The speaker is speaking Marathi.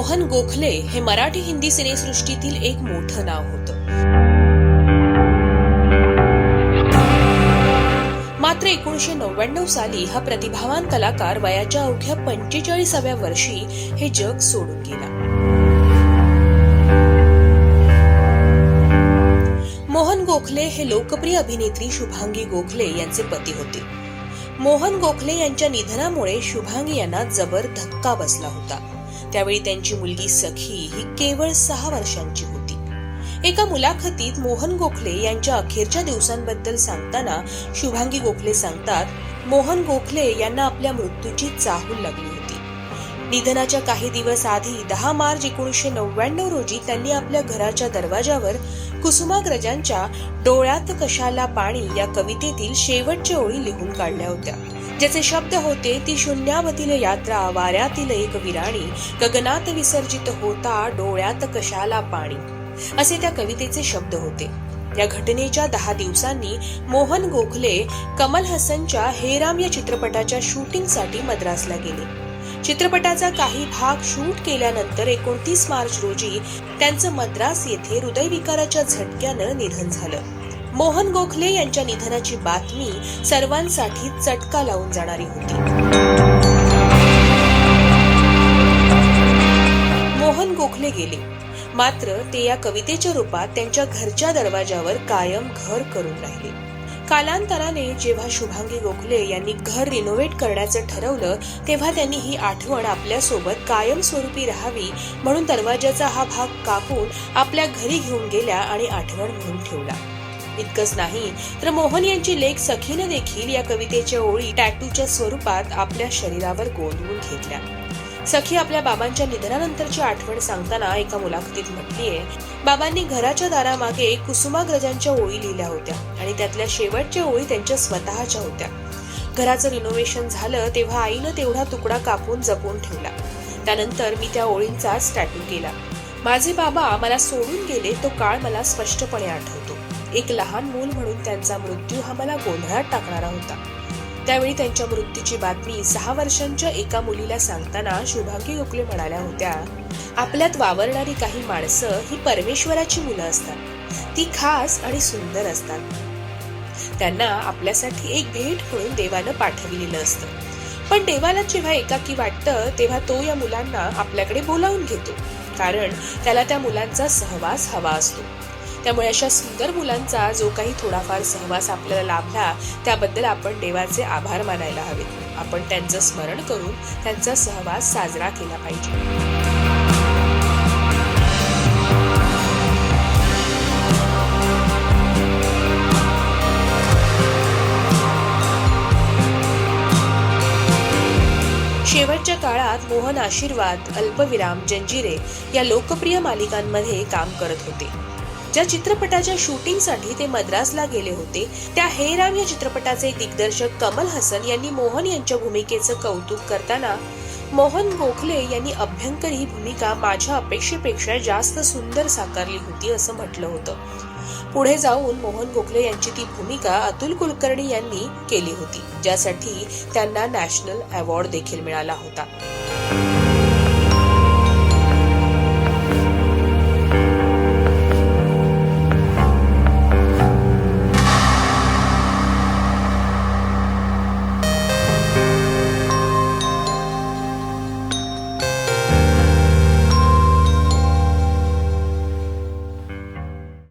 मोहन गोखले हे मराठी हिंदी सिनेसृष्टीतील एक मोठं नाव होतं. मात्र एकोणीशे नव्याण्णव साली हा प्रतिभावान कलाकार वयाच्या अवघ्या पंचेचाळीसाव्या वर्षी हे जग सोडून गेला. मोहन गोखले हे लोकप्रिय अभिनेत्री शुभांगी गोखले यांचे पती होते. मोहन गोखले यांच्या निधनामुळे शुभांगी यांना जबर धक्का बसला होता. त्यावेळी त्यांची मुलगी सखी ही केवळ सहा वर्षांची होती. एका मुलाखतीत मोहन गोखले यांच्या अखेरच्या दिवसांबद्दल सांगताना शुभांगी गोखले सांगतात मोहन गोखले यांना आपल्या मृत्यूची चाहूल लागली होती. निधनाच्या काही दिवस आधी दहा मार्च एकोणीसशे नव्याण्णव रोजी त्यांनी आपल्या घराच्या दरवाजावर कुसुमाग्रजांच्या डोळ्यात कशाला पाणी या कवितेतील शेवटच्या ओळी लिहून काढल्या होत्या. ज्याचे शब्द होते ती शून्यावतील यात्रा वाऱ्यातील एक विराणी गगनात विसर्जित होता डोळ्यात कशाला पाणी? असे त्या कवितेचे शब्द होते. या घटनेच्या दहा दिवसांनी मोहन गोखले कमल हसनच्या हेराम या चित्रपटाच्या शूटिंगसाठी मद्रासला गेले. चित्रपटाचा काही भाग शूट केल्यानंतर एकोणतीस मार्च रोजी त्यांचं मद्रास येथे हृदयविकाराच्या झटक्यानं निधन झालं. मोहन गोखले यांच्या निधनाची बातमी सर्वांसाठी चटका लावून जाणारी होती. मोहन गोखले गेले. मात्र ते या कवितेच्या रूपात त्यांच्या घरच्या दरवाजावर कायम घर करून राहिले. कालांतराने जेव्हा शुभांगी गोखले यांनी घर रिनोव्हेट करण्याचं ठरवलं तेव्हा त्यांनी ही आठवण आपल्यासोबत कायमस्वरूपी राहावी म्हणून दरवाजाचा हा भाग कापून आपल्या घरी घेऊन गेल्या आणि आठवण म्हणून ठेवला. इतकंच नाही तर मोहन यांची लेख सखीनं देखील या कवितेच्या ओळी टॅटूच्या स्वरूपात आपल्या शरीरावर गोंधळून घेतल्या. सखी आपल्या बाबांच्या निधनानंतरची आठवण सांगताना एका मुलाखतीत म्हटलीये बाबांनी घराच्या दारामागे कुसुमाग्रजांच्या ओळी लिहिल्या होत्या आणि त्यातल्या शेवटच्या ओळी त्यांच्या स्वतःच्या होत्या. घराचं रिनोव्हेशन झालं तेव्हा आईनं तेवढा तुकडा कापून जपून ठेवला. त्यानंतर मी त्या ओळींचाच टॅटू केला. माझे बाबा मला सोडून गेले तो काळ मला स्पष्टपणे आठवतो. एक लहान मूल म्हणून त्यांचा मृत्यू हा मला गोंधळात टाकणारा होता. त्यावेळी त्यांच्या मृत्यूची बातमी सहा वर्षांच्या एका मुलीला सांगताना शुभांगी गोखले म्हणाल्या होत्या आपल्यात वावरणारी काही माणसं ही परमेश्वराची मुलं असतात. ती खास आणि सुंदर असतात. त्यांना आपल्यासाठी एक भेट म्हणून देवानं पाठविलेलं असतं. पण देवाला जेव्हा एकाकी वाटतं तेव्हा तो या मुलांना आपल्याकडे बोलावून घेतो. कारण त्याला त्या मुलांचा सहवास हवा असतो. त्यामुळे अशा सुंदर मुलांचा जो काही थोडाफार सहवास आपल्याला लाभला त्याबद्दल आपण देवाचे आभार मानायला हवेत. आपण त्यांचं स्मरण करून त्यांचा सहवास साजरा केला पाहिजे. शेवटच्या काळात मोहन आशीर्वाद अल्पविराम जंजिरे या लोकप्रिय मालिकांमध्ये काम करत होते. ज्या चित्रपटाच्या शूटिंगसाठी ते मद्रासला गेले होते त्या हे राम या चित्रपटाचे दिग्दर्शक कमल हसन यांनी मोहन यांच्या भूमिकेचं कौतुक करताना मोहन गोखले यांनी अभ्यंकर ही भूमिका माझ्या अपेक्षेपेक्षा जास्त सुंदर साकारली होती असं म्हटलं होतं. पुढे जाऊन मोहन गोखले यांची ती भूमिका अतुल कुलकर्णी यांनी केली होती ज्यासाठी त्यांना नॅशनल अवॉर्ड देखील मिळाला होता.